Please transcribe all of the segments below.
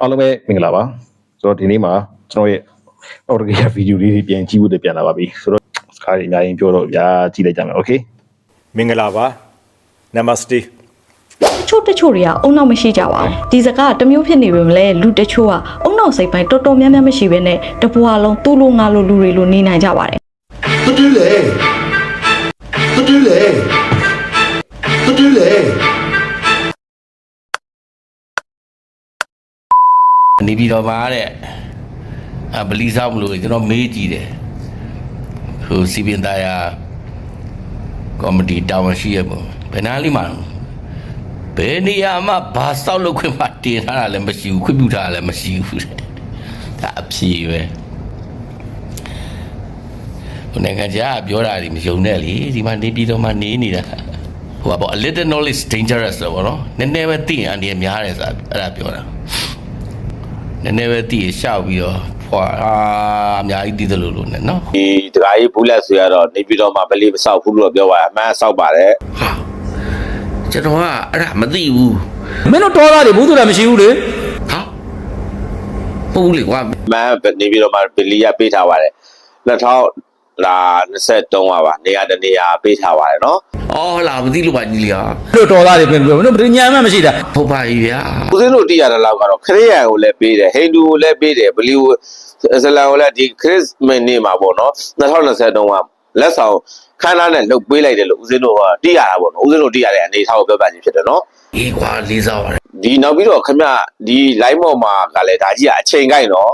အားလုံးပဲမင်္ဂလာပါဆိုတော့ဒီနေ့မှာကျွန်တော်ရဲ့အော်တကယ်ဗီဒီယိုလေးတွေပြန်ကြည့်ဖို့တပြန်လာပါပြီဆိုတော့စကားတွေအများကြီးပြောတော့ဗျာကြည့်လိုက်ကြမယ်โอเค မင်္ဂလာပါနမစတေ တချို့တချို့တွေကအုံနောက်မရှိကြပါဘူးဒီစကားကတစ်မျိုးဖြစ်နေပေမဲ့လည်းလူတချို့ကအုံနောက်စိတ်ပိုင်းတော်တော်များများမရှိဘဲနဲ့တပွားလုံးသူ့လိုငါလိုလူတွေလိုနေနိုင်ကြပါတယ် တူတူလေ နေပြည်တော်မှာတဲ့အာဗလီစားမလို့ကျွန်တော်မေးကြည့်တယ်ဟိုစီပင်သားယာကောမတီတာဝန်ရှိရပုံဘယ်နာလိမ့်မှာဘယ်နေရာမှာဘာစောက်လုပ်ခွင့်မှတင်ထားတာလည်းမရှိဘူးခွင့်ပြုထားတာလည်းမရှိဘူးတဲ့ဒါအဖြေပဲဟိုနိုင်ငံခြားကပြောတာဒီမယုံနဲ့လေဒီမှာနေပြည်တော်မှာနေနေတာဟိုကပေါ့ a little knowledge dangerous လို့ပေါ့နော်နည်းနည်းပဲသိရင်အန္တရာယ်များတယ်ဆိုတာအဲ့ဒါပြောတာ နည်းနည်းပဲတည်ရှောက်ပြီးတော့ဖွာအာအများကြီးတည်တယ်လို့လို့နဲ့နော်ဒီတခါကြီးဘူးလက်ဆိုရတော့နေပြည်တော်မှာဗလီမဆောက်ဘူးလို့ပြောပါအမှန်ဆောက်ပါတယ်ဟာကျွန်တော်ကအဲ့ဒါမသိဘူးမင်းတို့တော်သားတွေဘူးဆိုတာမရှိဘူးလေဟာဟုတ်ဘူးလေကွာအမှန်နေပြည်တော်မှာဗလီကပေးထားပါတယ်2000လာ23ပါပါနေရာတနေရာပေးထားပါတယ်နော် အော်လာမသိလို့ပါကြီးလေဟာမင်းတို့တော်သားတွေပြင်ပြောမင်းတို့ဘယ်ညာမှမရှိတာဟုတ်ပါပြီဗျာဦးဇင်းတို့တည်ရတဲ့လောက်ကတော့ခရစ်ယာန်ကိုလည်းပေးတယ်ဟိန္ဒူကိုလည်းပေးတယ်ဗလီကိုအစ္စလာမ်ကိုလည်းဒီခရစ်မန်နေ့မှာပေါ့နော်2023ကလက်ဆောင်ခန်းသားနဲ့လုတ်ပေးလိုက်တယ်လို့ဦးဇင်းတို့ကတည်ရတာပေါ့နော်ဦးဇင်းတို့တည်ရတဲ့အနေအထားကိုပြောပြခြင်းဖြစ်တယ်နော်အေးကွာလေးစားပါတယ်ဒီနောက်ပြီးတော့ခမဒီ line ပေါ်မှာကလည်းဒါကြီးကအချိန်ကိုက်တော့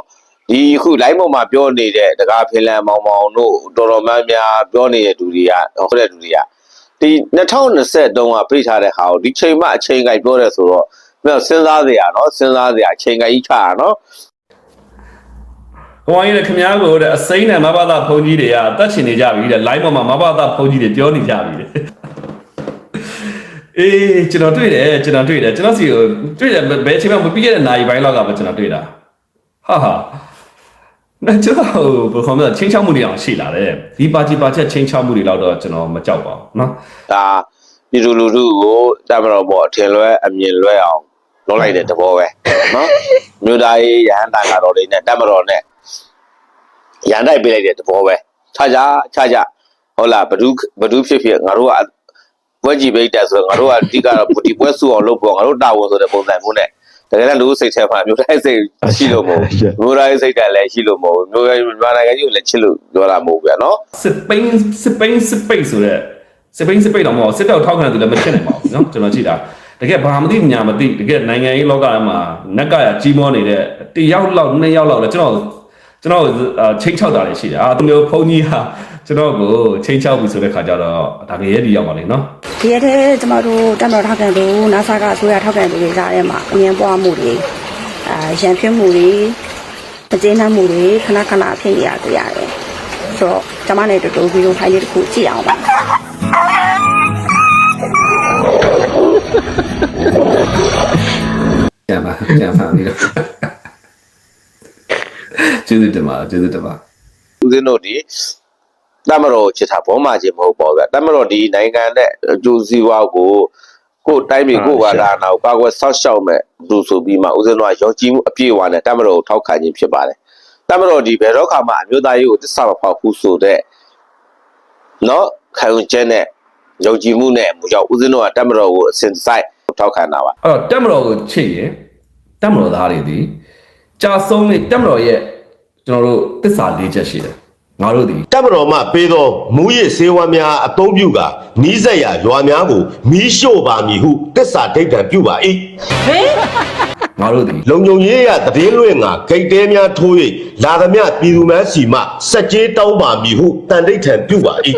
ဒီအခု line ပေါ်မှာပြောနေတဲ့တကားဖင်လန်မောင်မောင်တို့တော်တော်များများပြောနေတဲ့သူတွေကဟုတ်တဲ့သူတွေက ဒီ2023ကပြိထားတဲ့ဟာကိုဒီချိန်မှအချိန်ကိုက်ပြောတယ်ဆိုတော့မင်းစဉ်းစားစရာနော်စဉ်းစားစရာအချိန်ကိုက်ကြီးချတာနော်ဟိုင်းရခင်ဗျားကိုတဲ့အစိမ့်နဲ့မဘာသာဘုန်းကြီးတွေကတတ်ချင်နေကြပြီတဲ့ line ပေါ်မှာမဘာသာဘုန်းကြီးတွေပြောနေကြပြီတဲ့အေးကျွန်တော်တွေ့တယ်ကျွန်တော်တွေ့တယ်ကျွန်တော်စီကိုတွေ့တယ်ဘယ်ချိန်မှမပြီးခဲ့တဲ့နိုင်ပိုင်းလောက်ကပဲကျွန်တော်တွေ့တာဟာဟာနဲ့ ။ကျွန်တော်ဘယ်ခေါ်မလဲချင်းချောက်မှုတွေအောင်ရှိလာတယ်။ဒီပါတီပါချက်ချင်းချောက်မှုတွေတော့ကျွန်တော်မကြောက်ပါဘူးနော်။ဒါပြည်သူလူထုကိုတမတော်ပေါ်အထင်လွဲအမြင်လွဲအောင်လုပ်လိုက်တဲ့သဘောပဲနော်။မြို့သားရေးရဟန္တာတော်တွေနဲ့တမတော်နဲ့ရန်တိုက်ပေးလိုက်တဲ့သဘောပဲ။ခြားခြားခြားခြားဟုတ်လားဘဒုဘဒုဖြစ်ဖြစ်ငါတို့ကပွဲကြည့်ပိတ်တက်ဆိုတော့ငါတို့ကအတိကတော့ဗုဒ္ဓပွဲစုအောင်လုပ်ဖို့ငါတို့တာဝန်ဆိုတဲ့ပုံစံမျိုးနဲ့ တကယ်လည်းလူစိတ်ထဲမှာမျိုးတိုင်းစိတ်ရှိလို့မဟုတ်မျိုးတိုင်းစိတ်ကလည်းရှိလို့မဟုတ်မျိုးတိုင်းမြန်မာနိုင်ငံကြီးကိုလည်းချစ်လို့ပြောတာမဟုတ်ဗျာနော်စပိန်စပိန်စပိန်ဆိုတဲ့စပိန်စပိန်တော့မဟုတ်စစ်တောက်ထောက်ခံတယ်လည်းမဖြစ်နိုင်ပါဘူးနော်ကျွန်တော်ကြည့်တာတကယ်ဘာမသိညာမသိတကယ်နိုင်ငံရေးလောကမှာနက်ကရကြီးမောနေတဲ့တယောက်လောက်နှစ်ယောက်လောက်လည်းကျွန်တော် ကျွန်တော်ချိန်ချောက်တာလည်းရှိတယ်အာသူမျိုးဘုန်းကြီးဟာကျွန်တော်ကိုချိန်ချောက်ပြီဆိုတဲ့ခါကျတော့ဒါငရဲဒီရောက်ပါလေနော်ဒီရက်ထဲကျမတို့တမတော်ထောက်ခံသူနာဆာကအစိုးရထောက်ခံသူတွေကြားထဲမှာအငင်းပွားမှုတွေအာရန်ဖြစ်မှုတွေမကျေနပ်မှုတွေခဏခဏဖြစ်နေရကြရတယ်ဆိုတော့ကျမနဲ့တူတူဗီဒီယိုဖိုင်လေးတစ်ခုကြည့်အောင်ပါကျမကျမပါပြီးတော့ ကျေးဇူးတင်ပါကျေးဇူးတင်ပါဦးဇင်းတို့ဒီတမတော်ကိုချစ်တာဘောမှချင်းမဟုတ်ပါဘူးဗျတမတော်ဒီနိုင်ငံနဲ့အကျိုးစီးပွားကိုကိုယ်တိုင်းပြည်ကိုယ်ဘာသာနာကိုကာကွယ်ဆောက်ရှောက်မဲ့လူဆိုပြီးမှဦးဇင်းတို့ကရောကြည်မှုအပြည့်အဝနဲ့တမတော်ကိုထောက်ခံခြင်းဖြစ်ပါတယ်တမတော်ဒီဘယ်တော့ခါမှအမျိုးသားရေးကိုတစ္ဆာမဖောက်ဘူးဆိုတဲ့နော်ခံယူချက်နဲ့ယုံကြည်မှုနဲ့မူကြောင့်ဦးဇင်းတို့ကတမတော်ကိုအစဉ်စိုက်ထောက်ခံတာပါအဲ့တော့တက်မတော်ကိုချစ်ရင်တက်မတော်သားတွေဒီ ကြာဆုံးနေတက်မတော်ရဲ့ကျွန်တော်တို့တစ္ဆာလေးချက်ရှိတယ်ငါတို့ဒီတပ်မတော်မှပေးသောမူရစ်စေဝါများအသုံးပြုကာနီးစက်ရရွာများကိုမီးရှို့ပါမည်ဟုတစ္ဆာဒိဋ္ဌံပြုပါ၏ငါတို့ဒီလုံုံရေးရတည်င်းလွင့်ငါဂိတ်တဲများထိုး၍လာသမျှပြည်သူများစီမှစက်ကြေးတောင်းပါမည်ဟုတန်ဒိဋ္ဌံပြုပါ၏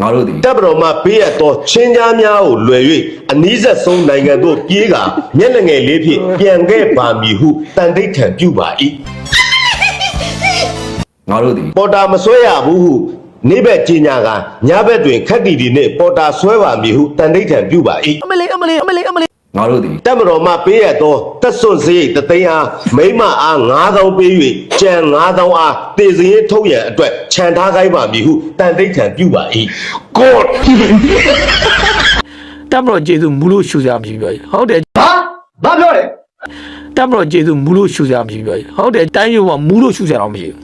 ငါတို့ဒီတပ်မတော်မှပေးအပ်သောချင်းကြားများကိုလွယ်၍အနည်းဆက်ဆုံးနိုင်ငံသို့ပြေးကာမျက်နှာငယ်လေးဖြင့်ပြန်ခဲ့ပါမည်ဟုတန်ဒိဋ္ဌံပြုပါ၏ငါတို့ဒီပေါ်တာမဆွဲရဘူးဟုနေ့ဘက်ကြီးညာကညဘက်တွင်ခက်တီတီနှင့်ပေါ်တာဆွဲပါမည်ဟုတန်ဒိဋ္ဌံပြုပါ၏ ငါတို့ဒီတပ်မတော်မှပေးရသောတက်စွန့်စရိတ်တသိန်းအားမိမ့်မအား9000ပေး၍ကြံ9000အားတေစရင်ထုတ်ရန်အတွက်ခြံထားခိုင်းပါမည်ဟုတန်ဒိဋ္ဌံပြုပါ၏ God တမတော်ကျေစုမူလို့ရှူစရာမရှိဘူးပြောဟုတ်တယ်ဟာဘာပြောလဲတက်မလို့ကျေးဇူးမူလို့ရှူကြမရှိဘူးပြောဟုတ်တယ်တိုင်းရုံကမူလို့ရှူကြတော့မရှိဘူး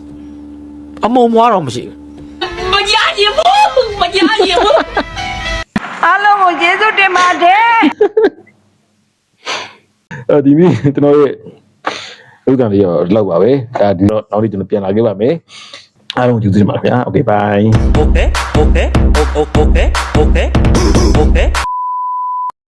အမုံမွားတော့မရှိဘူးအားလုံးကိုကျေးဇူးတင်ပါတယ် အဲ့ဒီနေ့ကျွန်တော်ရဲ့ဥဒ္ဒံလေးရောလောက်ပါပဲဒါဒီတော့နောက်နေ့ကျွန်တော်ပြန်လာခဲ့ပါမယ်အားလုံးကျေးဇူးတင်ပါတယ်ဗျာ okay bye okay okay okay okay okay